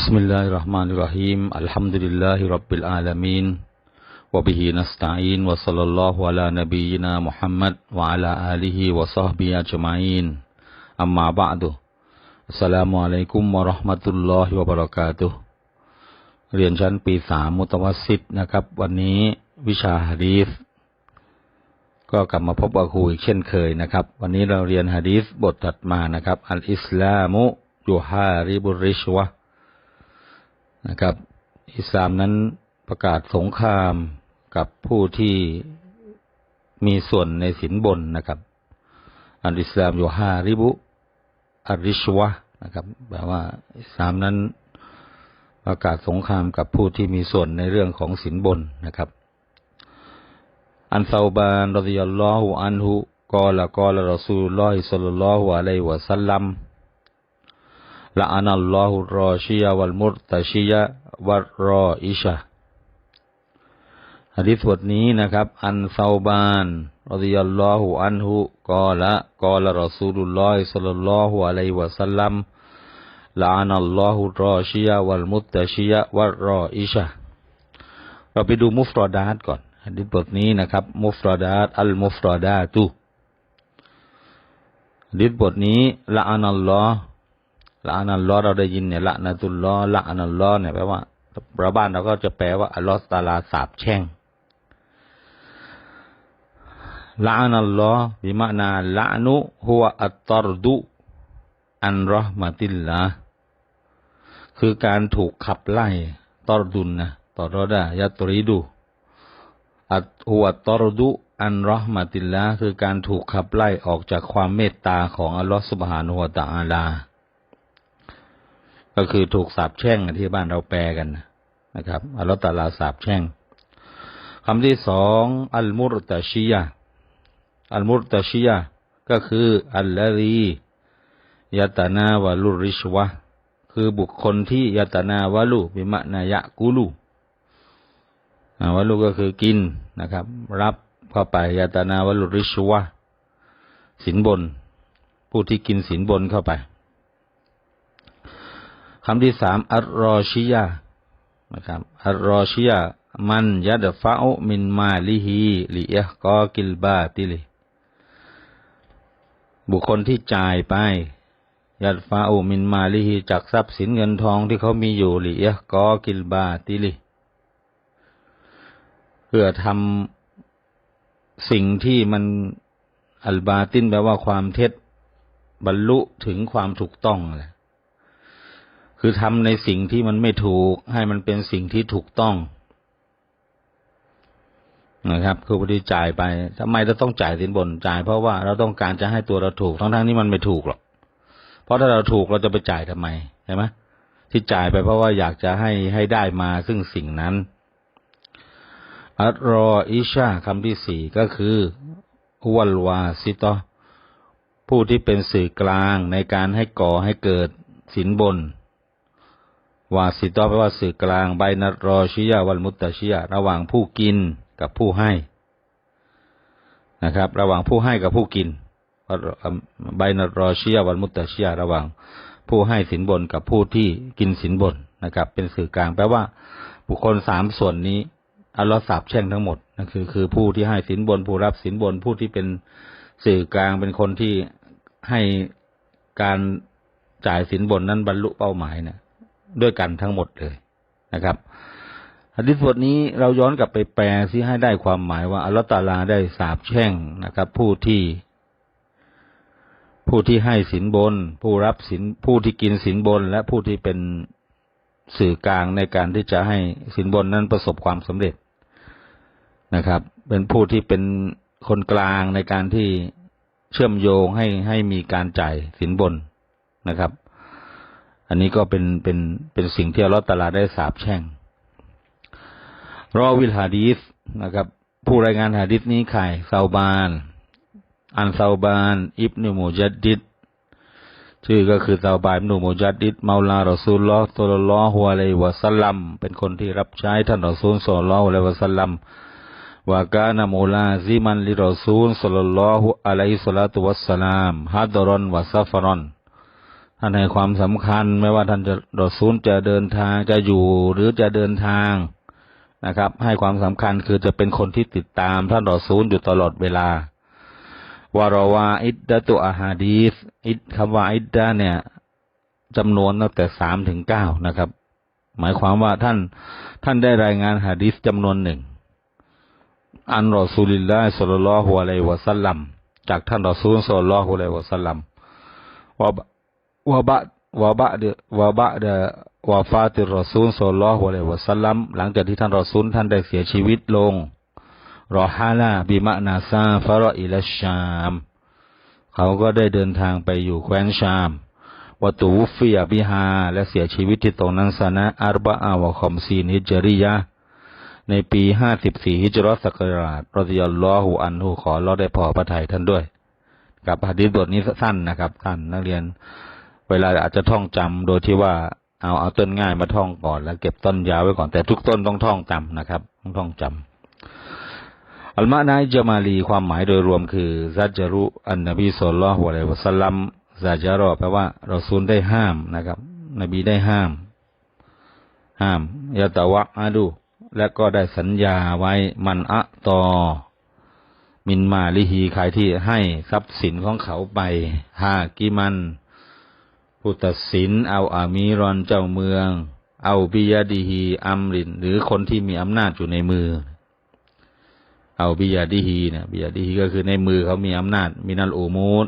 بسم الله الرحمن الرحيم الحمد لله رب العالمين وبه نستعين وصلى الله على نبينا محمد وعلى آله وصحبه أجمعين أما بعد السلام عليكم ورحمة الله وبركاته เรียนชั้นปีสามมุตวัสสิตนะครับ วันนี้วิชาฮะดีษก็กลับมาพบกับครูอีกเช่นเคยนะครับ วันนี้เราเรียนฮะดีษบทถัดมานะครับ อัลอิสลามุยูฮาริบุริชวะ นะครับ อิสลามนั้นประกาศสงครามกับผู้ที่มีส่วนในสินบนนะครับ อัลอิสลามอยูฮาริบุอาริชวะนะครับแปลว่าอิสลามนั้นประกาศสงครามกับผู้ที่มีส่วนในเรื่องของสินบนนะครับ อันซาบานรดิยัลลอฮุอันฮุกอละกอละรอซูลลอฮิศ็อลลัลลอฮุอะลัยฮิวะสัลลัม ละอานัลลอฮุรอชียะวัลมุรตะชียะวัรรออิชะหะดีษบทนี้นะครับ อันซาบานรดิยัลลอฮุอันฮุกอละกอละรอซูลุลลอฮิศ็อลลัลลอฮุอะลัยฮิวะสัลลัมละอานัลลอฮุรอชียะวัลมุตตะชียะวัรรออิชะเราไปดูมุฟรอดาตก่อนหะดีษบทนี้นะครับ มุฟรอดาตอัลมุฟรอดาตุหะดีษบทนี้ละอานัลลอฮ์ ละอานัลลอฮ์เราได้ยินเนี่ยละนาตุลลอฮ์ละอานัลลอฮ์เนี่ยแปลว่าเราบ้านเราก็จะแปลว่าอัลลอฮ์ตาลาสาบแช่งละอานัลลอฮ์บิมานาละนุฮุวอัตตรดุอันรอมาติลละคือการถูกขับไล่ตอรดุนนะตอรดายาตริดูอัตฮุวตอรดุอันรอมาติลละคือการถูกขับไล่ออกจากความเมตตาของอัลลอฮ์สุบฮานุวะตะอาลา ก็คือถูกสาบแช่งที่บ้านเราแปลกันนะครับอัลลอฮ์ตาลาสาบแช่งคำที่สองอัลมุรตชียะอัลมุรตชียะก็คืออัลลลียะตนาวะลุริชวะคือบุคคลที่ยะตนาวะลุบิมะนายะกุลุวะลุก็คือกินนะครับ รับเข้าไปยะตนาวะลุริชวะสินบน ผู้ที่กินสินบนเข้าไป คำที่สามอัลรอชิยะนะครับอัลรอชิยะมันยัดฟะอุมินมาลิฮีลิเอฮกอกิลบาติลิบุคคลที่จ่ายไปยัดฟาอุมินมาลิฮีจากทรัพย์สินเงินทองที่เขามีอยู่ลิเอฮกอกิลบาติลิเพื่อทำสิ่งที่มันอัลบาตินแปลว่าความเท็จบรรลุถึงความถูกต้องแหละ คือทำในสิ่งที่มันไม่ถูก ให้มันเป็นสิ่งที่ถูกต้องนะครับคือพอดีจ่ายไปทำไมเราต้องจ่ายสินบนจ่าย เพราะว่าเราต้องการจะให้ตัวเราถูกทั้งทั้งนี้มันไม่ถูกหรอกเพราะถ้าเราถูกเราจะไปจ่ายทำไมใช่ไหมที่จ่ายไปเพราะว่าอยากจะให้ให้ได้มาซึ่งสิ่งนั้นอัลรออิชาคำที่สี่ก็คือวัลวาซิตอผู้ที่เป็นสื่อกลางในการให้ก่อให้เกิดสินบน วาสิตอแปลว่าสื่อกลางใบนัรอชิยาวัลมุตตชิยาระหว่างผู้กินกับผู้ให้นะครับ ระหว่างผู้ให้กับผู้กินใบนัรอชิยาวัลมุตตชิยาระหว่างผู้ให้สินบนกับผู้ที่กินสินบนนะครับ เป็นสื่อกลางแปลว่า บุคคลสามส่วนนี้อัลลอฮ์สาบแช่งทั้งหมดนั่นคือ คือผู้ที่ให้สินบน ผู้รับสินบน ผู้ที่เป็นสื่อกลางเป็นคนที่ให้การจ่ายสินบนนั้นบรรลุเป้าหมายเนี่ย ด้วยกันทั้งหมดเลยนะครับฮะดิษบทนี้เราย้อนกลับไปแปลซิให้ได้ความหมายว่าอัลตาลาได้สาบแช่งนะครับ ผู้ที่ ผู้ที่ให้สินบน ผู้รับสินผู้ที่กินสินบน และผู้ที่เป็นสื่อกลางในการที่จะให้สินบนนั้นประสบความสำเร็จนะครับ เป็นผู้ที่เป็นคนกลางในการที่เชื่อมโยงให้ให้มีการจ่ายสินบนนะครับ อันนี้ก็เป็นเป็นเป็นสิ่งที่อัลลอฮฺตาลาได้สาบแช่ง รอวิลฮะดีสนะครับ ผู้รายงานฮะดิษนี้ใครซาบาน อันซาบาน อิบนุมูจัดดิดชื่อก็คือซาบานอิบนุมูจัดดิดมาลารอซูลลอฮ์ตุลลอฮุอะลัยวะสัลลัมเป็นคนที่รับใช้ท่านรอซูลสุลลลอฮุอะลัยวะสัลลัมวากานามูลาซิมันลิรอซูลสุลลัลลอฮุอะลัยฮิสลาตุวัสสลามฮัดรอนวะซัฟรอน ท่านให้ความสำคัญไม่ว่าท่านจะรอซูลจะเดินทางจะอยู่หรือจะเดินทางนะครับ ให้ความสำคัญคือจะเป็นคนที่ติดตามท่านรอซูลอยู่ตลอดเวลาวาราวาอิดดะตุอาฮาดีสอิดคำว่าอิดดะเนี่ยจำนวนตั้งแต่สามถึงเก้านะครับ หมายความว่าท่านท่านได้รายงานฮะดีษจำนวนหนึ่งอันรอซูลิลลาฮิสัลลัลอฮุอะลัยฮิวะสัลลัมจากท่านรอซูลสัลลัลลอฮุอะลัยฮิวะสัลลัมวะ บะวะบะวะบะเดวะบะเดวะฟาติรอซูลสัลลัลลอฮุอะลัยวะสัลลัมหลังจากที่ท่านรอซูลท่านได้เสียชีวิตลงรอฮาลาบิมะนาซาฟารออิลชาม เขาก็ได้เดินทางไปอยู่แคว้นชามวตูฟิยาบิฮา และเสียชีวิตที่ตรงนั้นสนะอารบะอาวะคอมซีนฮิจริยะ ในปีห้าสิบสี่ฮิจรัสศักราชรดิยัลลอฮุอันฮูขอเราได้พอพระทัยท่านด้วย กับหะดีษบทนี้สั้นนะครับท่านนักเรียน เวลาอาจจะท่องจำโดยที่ว่าเอาเอาต้นง่ายมาท่องก่อน แล้วเก็บต้นยาวไว้ก่อนแต่ทุกต้นต้องท่องจำนะครับต้องท่องจำอัลมานาอิจามาลีความหมายโดยรวมคือซัจารุอันนบีสุลลัลลอฮุอะลัยวะสัลลัมซาจารอแปลว่าเราซูลได้ห้ามนะครับ นบีได้ห้าม ห้ามยาตะวะอาดู และก็ได้สัญญาไว้มันอะตอ มินมาลิฮีใครที่ให้ทรัพย์สินของเขาไปฮากิมัน ผู้ตัดสินเอาอามีรอนเจ้าเมือง เอาบิยาดีฮีอัมริน หรือคนที่มีอำนาจอยู่ในมือ เอาบิยาดีฮีเนี่ยบิยาดีฮีก็คือในมือเขามีอำนาจมินัลอูมูด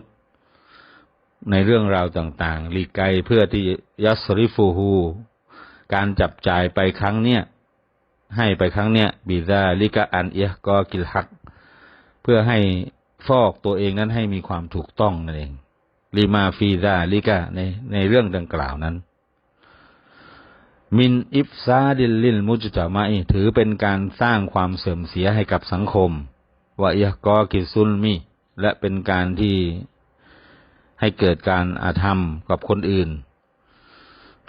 ในเรื่องราวต่างๆลีกไกเพื่อที่ยัสริฟูฮูการจับจ่ายไปครั้งเนี้ยให้ไปครั้งเนี้ยบิดาลิกะอันเอียกอกิลฮัก เพื่อให้ฟอกตัวเองนั้นให้มีความถูกต้องนั่นเอง ลีมาฟีซาลิกะในในเรื่องดังกล่าวนั้น มินอิฟซาดิลลิลมุจตามะอิถือเป็นการสร้างความเสื่อมเสียให้กับสังคมวะเอียกอกิซุลมีและเป็นการที่ให้เกิดการอาธรรมกับคนอื่น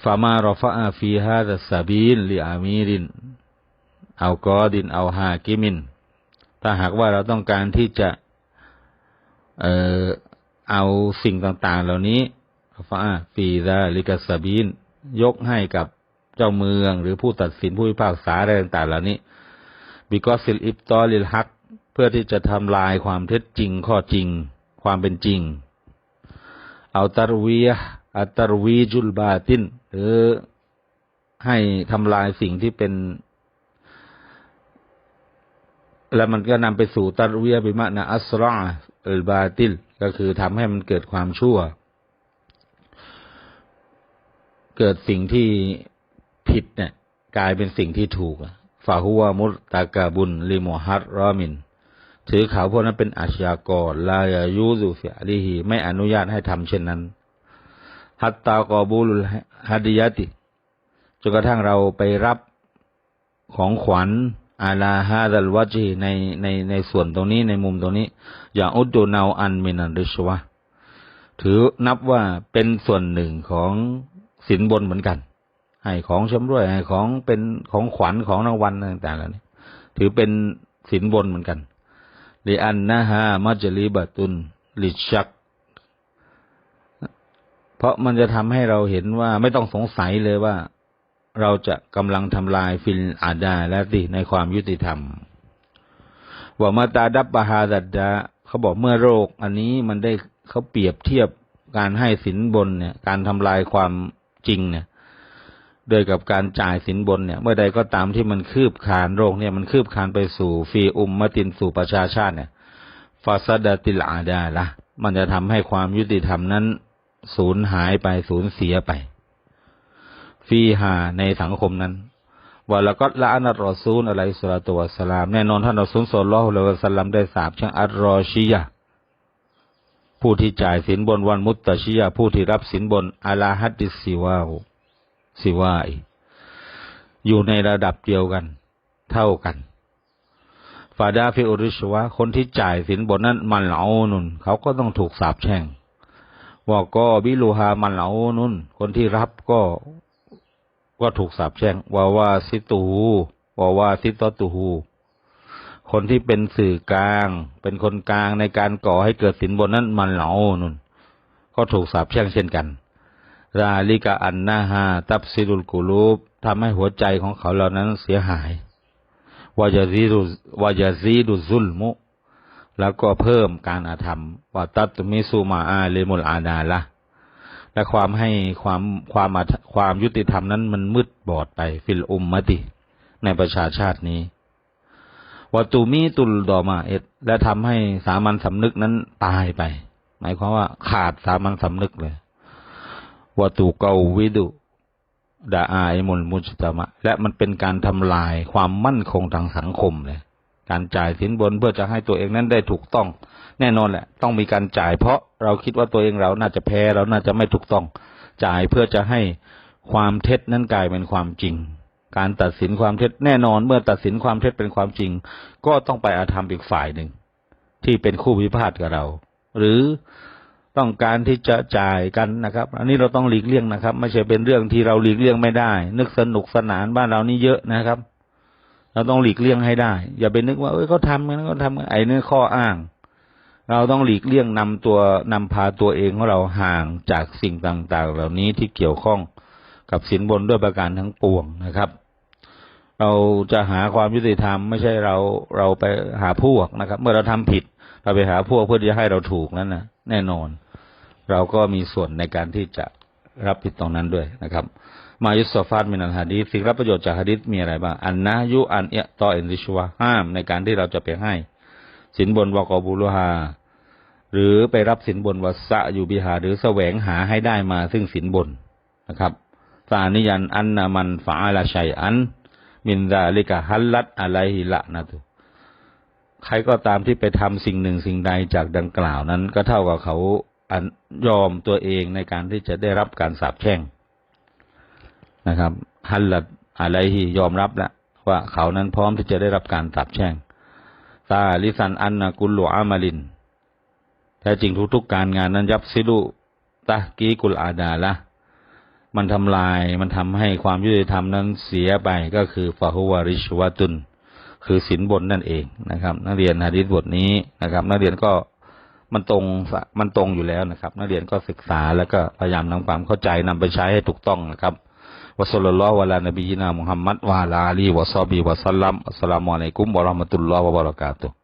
ฟามารอฟอาฟีฮาดัสซาบีนลิอามีรินเอากอดินเอาฮากิมิน ถ้าหากว่าเราต้องการที่จะ เอาสิ่งต่างๆ เหล่านี้ฟาฟีดาลิกัสซาบีนยกให้กับเจ้าเมือง หรือผู้ตัดสินผู้พิพากษาอะไรต่างๆ เหล่านี้บิกอสิลอิบตอลิลฮักเพื่อที่จะทำลายความเท็จจริงข้อจริง ความเป็นจริง เอาตารวีอัตารวีจุลบาตินหรือให้ทำลายสิ่งที่เป็น แล้วมันก็นำไปสู่ตารวีบิมะนาอัสรา อัลบาติลก็คือทำให้มันเกิดความชั่ว เกิดสิ่งที่ผิดเนี่ย กลายเป็นสิ่งที่ถูกฟาฮัวมุตตากาบุนลิมฮัดรอมิน ถือเขาพวกนั้นเป็นอาชญากรลายายูซุฟิอาลีฮีไม่อนุญาตให้ทำเช่นนั้น ฮัตตากอบูลุลฮัดียติจนกระทั่งเราไปรับของขวัญ อาลาฮาดัลวาจีในในในส่วนตรงนี้ในมุมตรงนี้ อย่างอุดดูนาวอันมินันริชวะถือนับว่าเป็นส่วนหนึ่งของสินบนเหมือนกัน ให้ของชำร่วยให้ของเป็นของขวัญของรางวัลต่างๆเหล่านี้ถือเป็นสินบนเหมือนกันลิอันนะฮะมัจลิบตุนลิชัก เพราะมันจะทำให้เราเห็นว่าไม่ต้องสงสัยเลยว่า เราจะกำลังทำลายฟิลอาดาและสิในความยุติธรรมว่ามาตาดับบาฮาดัดดาเขาบอกเมื่อโรค อันนี้มันได้เขาเปรียบเทียบการให้สินบนเนี่ย การทำลายความจริงเนี่ยโดยกับการจ่ายสินบนเนี่ย เมื่อใดก็ตามที่มันคืบคานโรคเนี่ยมันคืบคานไปสู่ฟีอุมมตินสู่ประชาชาติเนี่ยฟาซาดติลอาดาละมันจะทำให้ความยุติธรรมนั้นสูญหายไปสูญเสียไป ฟีหาในสังคมนั้นว่าละก็ละอันรอซูลอะไรสุลตัวสลามแน่นอนท่านรอซูลสลลอฮุละวะสัลลัมได้สาบช่งอัลรอชียะผู้ที่จ่ายสินบนวันมุตตะชียะผู้ที่รับสินบนอาลาฮัดดิสิวาสิวายอยู่ในระดับเดียวกัน เท่ากันฟาดาฟิอุริชวะคนที่จ่ายสินบนนั้นมันเหลานุนเขาก็ต้องถูกสาปแช่งว่าก็บิลูฮามันเหลานุนคนที่รับก็ ก็ถูกสาปแช่งว่าวาซิตูว่าวาซิตตูฮูคนที่เป็นสื่อกลาง เป็นคนกลางในการก่อให้เกิดสินบนนั้นมันเหลานุนก็ถูกสาปแช่งเช่นกันราลิกะอันนาฮาตับซิรุลกุลูบทำให้หัวใจของเขาเหล่านั้นเสียหายวายาซีดุวายาซีดุซุลมุ แล้วก็เพิ่มการอาธรรมว่าตัตมิซูมาอาเลมุลอาดาละ และความให้ความความอาความยุติธรรมนั้นมันมืดบอดไปฟิลอุมมติในประชาชาตินี้วัตูมีตุลดอมาเอตและทำให้สามัญสำนึกนั้นตายไป หมายความว่าขาดสามัญสำนึกเลยวัตูเกาวิดุดาอายมุลมุจตมะ และมันเป็นการทำลายความมั่นคงทางสังคมเลยการจ่ายสินบนเพื่อจะให้ตัวเองนั้นได้ถูกต้อง แน่นอนแหละ ต้องมีการจ่าย เพราะเราคิดว่าตัวเองเราน่าจะแพ้เราน่าจะไม่ถูกต้อง จ่ายเพื่อจะให้ความเท็จนั้นกลายเป็นความจริง การตัดสินความเท็จแน่นอนเมื่อตัดสินความเท็จเป็นความจริง ก็ต้องไปอาธรรมอีกฝ่ายหนึ่ง ที่เป็นคู่พิพาทกับเรา หรือต้องการที่จะจ่ายกันนะครับ อันนี้เราต้องหลีกเลี่ยงนะครับ ไม่ใช่เป็นเรื่องที่เราหลีกเลี่ยงไม่ได้ นึกสนุกสนานบ้านเรานี่เยอะนะครับ เราต้องหลีกเลี่ยงให้ได้ อย่าไปนึกว่าเอ้ยเขาทำกันเขาทำกันไอ้นี่ข้ออ้าง เราต้องหลีกเลี่ยงนำตัวนำพาตัวเองของเราห่างจากสิ่งต่างๆ เหล่านี้ที่เกี่ยวข้องกับสินบนด้วยประการทั้งปวงนะครับ เราจะหาความยุติธรรมไม่ใช่เราเราไปหาพวกนะครับ เมื่อเราทำผิด เราไปหาพวกเพื่อที่จะให้เราถูกนั้นนะแน่นอน เราก็มีส่วนในการที่จะรับผิดตรงนั้นด้วยนะครับมายุสฟาตมินันฮะดีสิ่งรับประโยชน์จากฮะดีษมีอะไรบ้างอันนะยุอันเอะตอเอ็นริชวาห้ามในการที่เราจะไปให้ สินบนวกอบูลุฮาหรือไปรับสินบนวัสะอยู่บิหา หรือแสวงหาให้ได้มาซึ่งสินบนนะครับสานิยันอันนามันฟาอาลาชัยอัน มินดาลิกะฮัลลัดอะไรฮิละนะตุใครก็ตามที่ไปทำสิ่งหนึ่งสิ่งใดจากดังกล่าวนั้น ก็เท่ากับเขาอันยอมตัวเองในการที่จะได้รับการสาปแช่งนะครับฮัลลัดอะไรฮิยอมรับแล้วว่าเขานั้นพร้อมที่จะได้รับการสาปแช่ง ซาลิสันอันนากุลลอามาลิน แท้จริงทุกๆการงานนั้นยับซิลุตะกีกุลอาดาละ มันทำลายมันทำให้ความยุติธรรมนั้นเสียไปก็คือฟาฮุวาริชวาตุน คือสินบนนั่นเองนะครับ นักเรียนฮะดิษบทนี้นะครับ นักเรียนก็มันตรงมันตรงอยู่แล้วนะครับ นักเรียนก็ศึกษาแล้วก็พยายามนำความเข้าใจนำไปใช้ให้ถูกต้องนะครับ วะซัลลัลลอฮุอะลาน